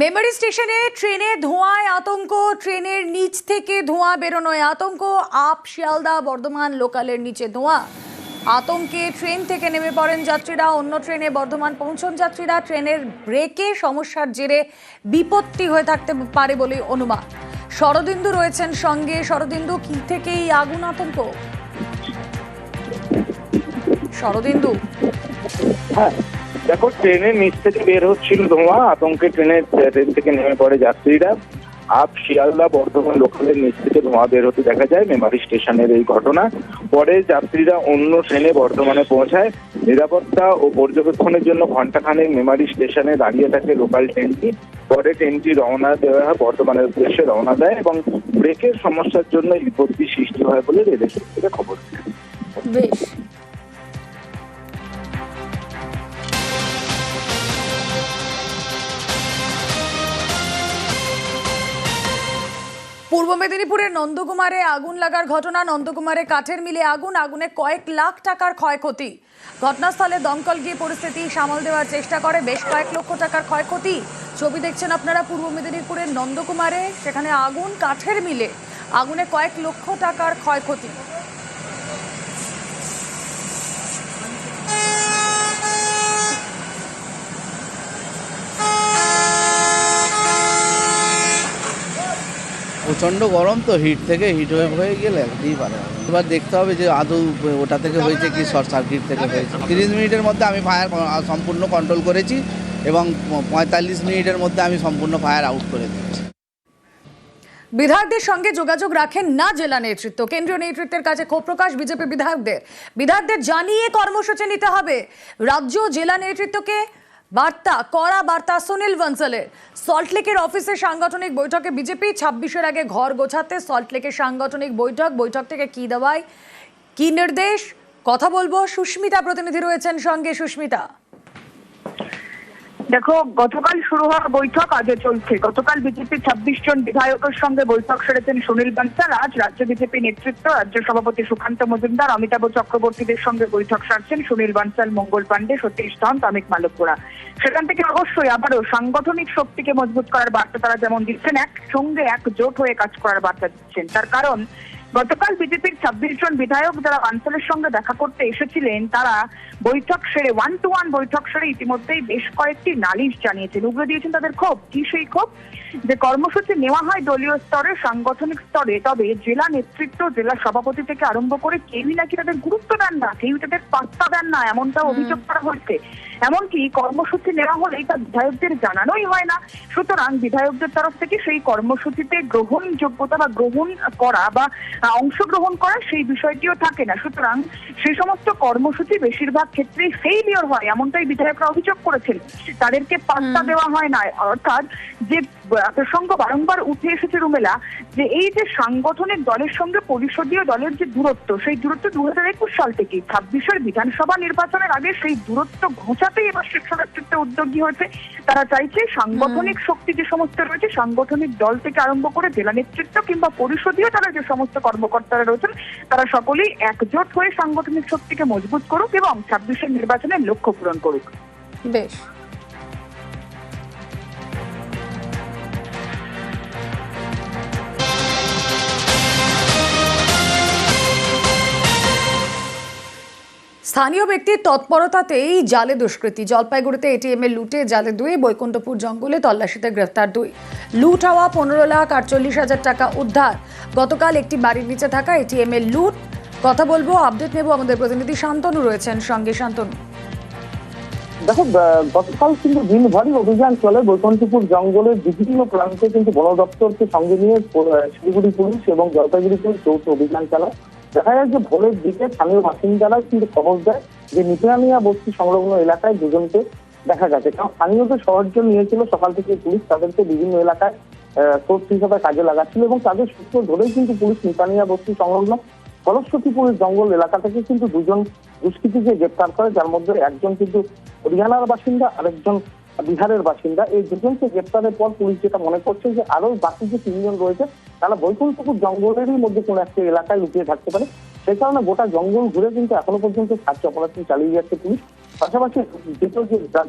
Memory স্টেশনে ট্রেনে ধোঁয়ায় আতঙ্ক, ট্রেনের নিচ থেকে ধোঁয়া বেরোনোয় আতঙ্ক, আপ শিয়ালদা, বর্ধমান লোকালের নিচে ধোঁয়া। আতঙ্কে ট্রেন থেকে নেমে পড়েন যাত্রীরা, অন্য ট্রেনে বর্ধমান পৌঁছন যাত্রীরা, ট্রেনের ব্রেকে সমস্যার জেরে বিপত্তি হয়ে থাকতে পারে বলে অনুমান। শরদিন্দু রয়েছেন সঙ্গে। শরদিন্দু, কি থেকে এই আগুন আতঙ্ক? শরদিন্দু? হ্যাঁ। দেখো ট্রেনের নিচ থেকে বের হচ্ছিল ধোঁয়া, আতঙ্কে ট্রেনের ট্রেন থেকে নেমে পড়ে যাত্রীরা। আপ শিয়ালদা, বর্ধমান লোকালের নিচ থেকে ধোঁয়া বের হতে দেখা যায়, মেমারি স্টেশনের এই ঘটনা। পরে যাত্রীরা অন্য ট্রেনে বর্ধমানে পৌঁছায়। নিরাপত্তা ও পর্যবেক্ষণের জন্য ঘণ্টাখানেক মেমারি স্টেশনে দাঁড়িয়ে থাকে লোকাল ট্রেনটি। পরে ট্রেনটি রওনা দেওয়া হয়, বর্ধমানের উদ্দেশ্যে রওনা দেয় এবং ব্রেকের সমস্যার জন্য বিপত্তি সৃষ্টি হয় বলে রেলের সূত্র খবর। বেশ। পূর্ব মেদিনীপুরের নন্দকুমারে আগুন লাগার ঘটনা। নন্দকুমারে কাঠের মিলে আগুন, আগুনে কয়েক লাখ টাকার ক্ষয়ক্ষতি। ঘটনাস্থলে দমকল গিয়ে পরিস্থিতি সামাল দেওয়ার চেষ্টা করে, বেশ কয়েক লক্ষ টাকার ক্ষয়ক্ষতি। ছবি দেখছেন আপনারা পূর্ব মেদিনীপুরের নন্দকুমারে, সেখানে আগুন, কাঠের মিলে আগুনে কয়েক লক্ষ টাকার ক্ষয়ক্ষতি। প্রচণ্ড গরম তো হিট থেকে হিট ওয়েভ হয়ে গেলে একদিনই পারে এবার দেখতে হবে যে আদৌ ওটা থেকে হয়েছে কি শর্ট সার্কিট থেকে হয়েছে। তিরিশ মিনিটের মধ্যে আমি ফায়ার সম্পূর্ণ কন্ট্রোল করেছি এবং পঁয়তাল্লিশ মিনিটের মধ্যে আমি সম্পূর্ণ ফায়ার আউট করে দিয়েছি। বিধায়কদের সঙ্গে যোগাযোগ রাখেন না জেলা নেতৃত্ব। কেন্দ্রীয় নেতৃত্বের কাছে ক্ষোভ প্রকাশ বিজেপি বিধায়কদের। বিধায়কদের জানিয়ে কর্মসূচি নিতে হবে। রাজ্য জেলা নেতৃত্বকে বার্তা, কড়া বার্তা সুনীল বনসলের। সল্টলেকের অফিসে সাংগঠনিক বৈঠকে বিজেপি ছাব্বিশের আগে ঘর গোছাতে সল্টলেকের সাংগঠনিক বৈঠক। বৈঠক থেকে কি দেওয়ায় কি নির্দেশ? কথা বলব, সুস্মিতা প্রতিনিধি রয়েছেন সঙ্গে। সুস্মিতা। দেখো, গতকাল শুরু হওয়া বৈঠক আজও চলছে। গতকাল বিজেপি ছাব্বিশ জন বিধায়কের সঙ্গে বৈঠক সেরেছেন সুনীল বানসাল। আজ রাজ্য বিজেপি নেতৃত্ব, রাজ্য সভাপতি সুকান্ত মজুমদার, অমিতাভ চক্রবর্তীদের সঙ্গে বৈঠক সারছেন সুনীল বানসাল, মঙ্গল পাণ্ডে, সতীশ ধন, তামিক মালকপুরা সেখান থেকে অবশ্যই আবারও সাংগঠনিক শক্তিকে মজবুত করার বার্তা তারা যেমন দিচ্ছেন এক সঙ্গে একজোট হয়ে কাজ করার বার্তা দিচ্ছেন। তার কারণ গতকাল বিজেপির ছাব্বিশ জন বিধায়ক যারা বানসালের সঙ্গে দেখা করতে এসেছিলেন তারা বৈঠক সেরে ওয়ান টু ওয়ান বৈঠক সেরে ইতিমধ্যেই বেশ কয়েকটি নালিশ জানিয়েছেন। উগড়ে দিয়েছেন তাদের ক্ষোভ। কি সেই ক্ষোভ? যে কর্মসূচি নেওয়া হয় দলীয় স্তরে সাংগঠনিক স্তরে তবে জেলা নেতৃত্ব জেলা সভাপতি থেকে আরম্ভ করে কেউই নাকি তাদের গুরুত্ব দেন না কেউ তাদের পাত্তা দেন না এমনটা অভিযোগ করা হচ্ছে এমনকি কর্মসূচি নেওয়া হলে তা বিধায়কদের জানানোই হয় না। সুতরাং বিধায়কদের তরফ থেকে সেই কর্মসূচিতে গ্রহণযোগ্যতা বা গ্রহণ করা বা অংশগ্রহণ করা সেই বিষয়টিও থাকে না। সুতরাং সেই সমস্ত কর্মসূচি বেশিরভাগ ক্ষেত্রেই ফেইলিওর হয় এমনটাই বিধায়করা অভিযোগ করেছেন। তাদেরকে পাত্তা দেওয়া হয় না। অর্থাৎ যে প্রসঙ্গ বারংবার উঠে এসেছে রুমেলা যে এই যে সাংগঠনিক দলের সঙ্গে পরিষদীয় দলের যে দূরত্ব সেই দূরত্ব দু হাজার একুশ সাল থেকে ছাব্বিশের বিধানসভা নির্বাচনের আগে সেই দূরত্ব ঘোচাতেই এবার শীর্ষ নেতৃত্ব উদ্যোগী হয়েছে। তারা চাইছে সাংগঠনিক শক্তি যে সমস্ত রয়েছে সাংগঠনিক দল থেকে আরম্ভ করে জেলা নেতৃত্ব কিংবা পরিষদীয় তারা যে সমস্ত কর্মকর্তারা রয়েছেন তারা সকলেই একজোট হয়ে সাংগঠনিক শক্তিকে মজবুত করুক এবং ছাব্বিশের নির্বাচনের লক্ষ্য পূরণ করুক। বেশ। স্থানীয় ব্যক্তির তৎপরতাতেই জালে দুষ্কৃতী। জলপাইগুড়িতে এটিএম এর লুটে জালে দুই, বৈকুণ্ঠপুর জঙ্গলে তল্লাশিতে গ্রেফতার দুই। লুট হওয়া পনেরো লাখ আটচল্লিশ হাজার টাকা উদ্ধার। গতকাল একটি বাড়ির নিচে থাকা এটিএম এর লুট। কথা বলব, আপডেট নেব আমাদের প্রতিনিধি শান্তনু রয়েছেন সঙ্গে। শান্তনু। দেখো গতকাল কিন্তু দিনভরই অভিযান চলে বৈকুণ্ঠপুর জঙ্গলের বিভিন্ন প্রান্তে কিন্তু বন দপ্তরকে সঙ্গে নিয়ে শিলিগুড়ি পুলিশ এবং জলপাইগুড়ি পুলিশ যৌথ অভিযান চালায়। দেখা যায় যে ভোরের দিকে স্থানীয় বাসিন্দারা কিন্তু খবর দেয় যে নিতরানিয়া বস্তি সংলগ্ন এলাকায় দুজনকে দেখা গেছে। কারণ স্থানীয়দের সাহায্য নিয়েছিল, সকাল থেকে পুলিশ তাদেরকে বিভিন্ন এলাকায় সোর্স হিসাবে কাজে লাগাচ্ছিল এবং তাদের সূত্র ধরেই কিন্তু পুলিশ নিতানিয়া বস্তি সংলগ্ন সরস্বতীপুর জঙ্গল এলাকা থেকে কিন্তু দুজন দুষ্কৃতীকে গ্রেপ্তার করে, যার মধ্যে একজন কিন্তু হরিয়ানার বাসিন্দা, আরেকজন বিহারের বাসিন্দা। এই দুজনকে গ্রেপ্তারের পর পুলিশ যেটা মনে করছে যে আরও বাকি যে তিনজন রয়েছে তারা বৈকুণ্ঠপুর জঙ্গলেরই মধ্যে কোনো একটা এলাকায় লুকিয়ে থাকতে পারে। সেই কারণে গোটা জঙ্গল ঘুরে কিন্তু এখনও পর্যন্ত সার্চ অপারেশন চালিয়ে যাচ্ছে পুলিশ। পাশাপাশি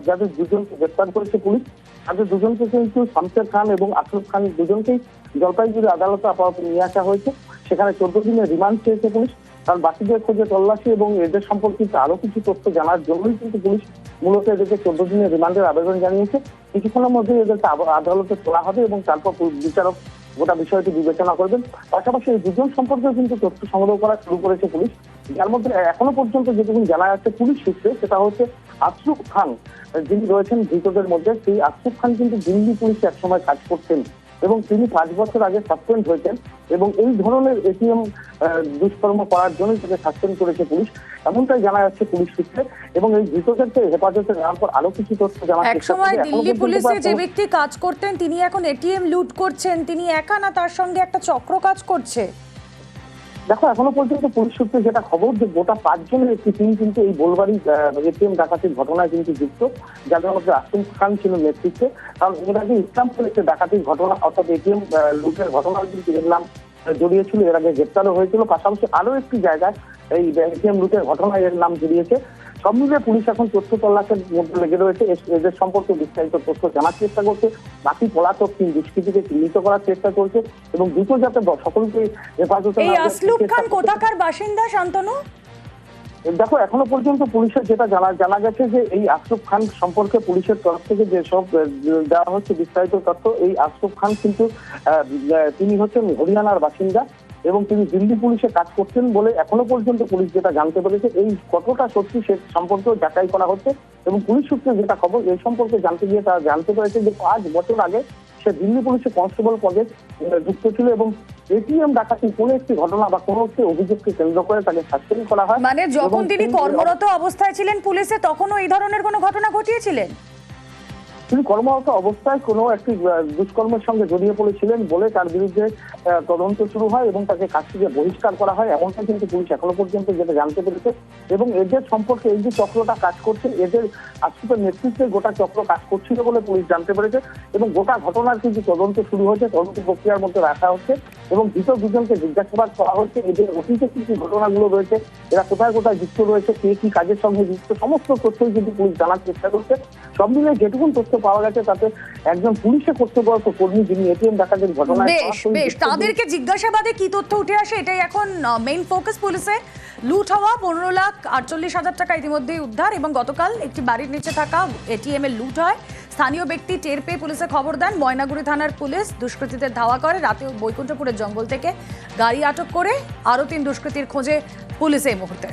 যাদের দুজনকে গ্রেপ্তার করেছে পুলিশ, তাদের দুজনকে কিন্তু শামসের খান এবং আশরফ খান দুজনকেই জলপাইগুড়ি আদালতে আপাতত নিয়ে আসা হয়েছে। সেখানে চোদ্দ দিনের রিমান্ড চেয়েছে পুলিশ। কারণ বাকিদের খোঁজে তল্লাশি এবং এদের সম্পর্কিত আরও কিছু তথ্য জানার জন্যই কিন্তু পুলিশ মূলত এদেরকে চোদ্দ দিনের রিমান্ডের আবেদন জানিয়েছে। কিছুক্ষণের মধ্যে এদেরকে আদালতে তোলা হবে এবং তারপর বিচারক গোটা বিষয়টি বিবেচনা করবেন। পাশাপাশি এই দুজন সম্পর্কেও কিন্তু তথ্য সংগ্রহ করা শুরু করেছে পুলিশ। যার মধ্যে এখনও পর্যন্ত যেটুকু জানা যাচ্ছে পুলিশ সূত্রে, সেটা হচ্ছে আশরুফ খান, যিনি রয়েছেন ধৃতদের মধ্যে। সেই আশরুফ খান কিন্তু দিল্লি পুলিশে একসময় কাজ করতেন। এবং তিনি পাঁচ বছর আগে সাসপেন্ড হয়েছেন এবং এই ধরনের এটিএম দুষ্কর্ম করার জন্যই তাকে সাসপেন্ড করেছে পুলিশ। এমনটাই জানা যাচ্ছে পুলিশ সূত্রে এবং এই ধৃতদেরকে হেফাজতে নেওয়ার পর আরও কিছু তথ্য জানা এক সময় দিল্লি পুলিশে যে ব্যক্তি কাজ করতেন তিনি এখন এটিএম লুট করছেন তিনি একা না তার সঙ্গে একটা চক্র কাজ করছে। দেখো, এখনও পর্যন্ত পুলিশ সূত্রে যেটা খবর যে গোটা পাঁচজনের একটি টিম কিন্তু এই বোলবাড়ি এটিএম ডাকাতির ঘটনায় কিন্তু যুক্ত যাদের মধ্যে আসিম খান ছিল নেতৃত্বে। কারণ এর আগে ইসলামপুর একটি ডাকাতির ঘটনা, অর্থাৎ এটিএম লুটের ঘটনা কিন্তু নাম জড়িয়েছিল, এর আগে গ্রেপ্তারও হয়েছিল। পাশাপাশি আরও একটি জায়গায় এই এটিএম লুটের ঘটনায় এর নাম জড়িয়েছে। সব মিলিয়ে পুলিশ এখন তথ্য তল্লাশের মধ্যে লেগে রয়েছে। এদের সম্পর্কে বিস্তারিত তথ্য জানার চেষ্টা করছে। বাকি পলাতক তিন দুষ্কৃতীকে চিহ্নিত করার চেষ্টা করছে এবং দ্রুত যাতে সকলকে হেফাজতে এই চেষ্টা খান কোথাকার বাসিন্দা শান্তনু? দেখো এখনও পর্যন্ত পুলিশের যেটা জানা জানা গেছে যে এই আশরফ খান সম্পর্কে পুলিশের তরফ থেকে যেসব দেওয়া হচ্ছে বিস্তারিত তথ্য এই আশরফ খান কিন্তু তিনি হচ্ছেন হরিয়ানার বাসিন্দা। এবং তিনি দিল্লি পুলিশে কাজ করতেন বলে এখনও পর্যন্ত পুলিশ যেটা জানতে পেরেছে এই কতটা সত্যি সে সম্পর্কে যাচাই করা হচ্ছে এবং পুলিশ সূত্রে যেটা খবর এই সম্পর্কে জানতে গিয়ে তারা জানতে পেরেছে যে পাঁচ বছর আগে সে দিল্লি পুলিশে কনস্টেবল পদে যুক্ত ছিল এবং এটিএম ডাকাতি কোনো একটি ঘটনা বা কোন একটি অভিযোগকে কেন্দ্র করে তাকে সাসপেন্ড করা হয় মানে যখন তিনি তিনি- কর্মরত অবস্থায় ছিলেন পুলিশে তখনও এই ধরনের কোনো ঘটনা ঘটিয়েছিলেন? তিনি কর্মরত অবস্থায় কোনো একটি দুষ্কর্মের সঙ্গে জড়িয়ে পড়েছিলেন বলে তার বিরুদ্ধে তদন্ত শুরু হয় এবং তাকে কাছ থেকে বহিষ্কার করা হয়। এমনটা কিন্তু পুলিশ এখনও পর্যন্ত যেটা জানতে পেরেছে। এবং এদের সম্পর্কে এই যে চক্রটা কাজ করছে, এদের আশ্রিতের নেতৃত্বে গোটা চক্র কাজ করছিল বলে পুলিশ জানতে পেরেছে। এবং গোটা ঘটনার কিন্তু তদন্ত শুরু হয়েছে। তদন্ত প্রক্রিয়ার মধ্যে রাখা হচ্ছে। এবং দ্বিত দুজনকে জিজ্ঞাসাবাদ করা হচ্ছে এদের অতীতে কি কি ঘটনাগুলো রয়েছে এরা কোথায় কোথায় যুক্ত রয়েছে কে কি কাজের সঙ্গে যুক্ত সমস্ত তথ্যই কিন্তু পুলিশ জানার চেষ্টা করছে। সব মিলে যেটুকুন তথ্য পাওয়া গেছে তাতে একজন পুলিশে কর্তব্যরত কর্মী যিনি এটিএম ডাকাতের ঘটনায় বেশ বেশ। তাদেরকে জিজ্ঞাসাবাদে কি তথ্য উঠে আসে এটাই এখন মেইন ফোকাস পুলিশের লুট হওয়া পনেরো লাখ আটচল্লিশ হাজার টাকা ইতিমধ্যেই উদ্ধার এবং গতকাল একটি বাড়ির নিচে থাকা এটিএম এর লুট হয়। স্থানীয় ব্যক্তি টের পেয়ে পুলিশে খবর দেন। ময়নাগুড়ি থানার পুলিশ দুষ্কৃতীদের ধাওয়া করে। রাতে বৈকুণ্ঠপুরের জঙ্গল থেকে গাড়ি আটক করে আরও তিন দুষ্কৃতীর খোঁজে পুলিশ এই মুহূর্তে।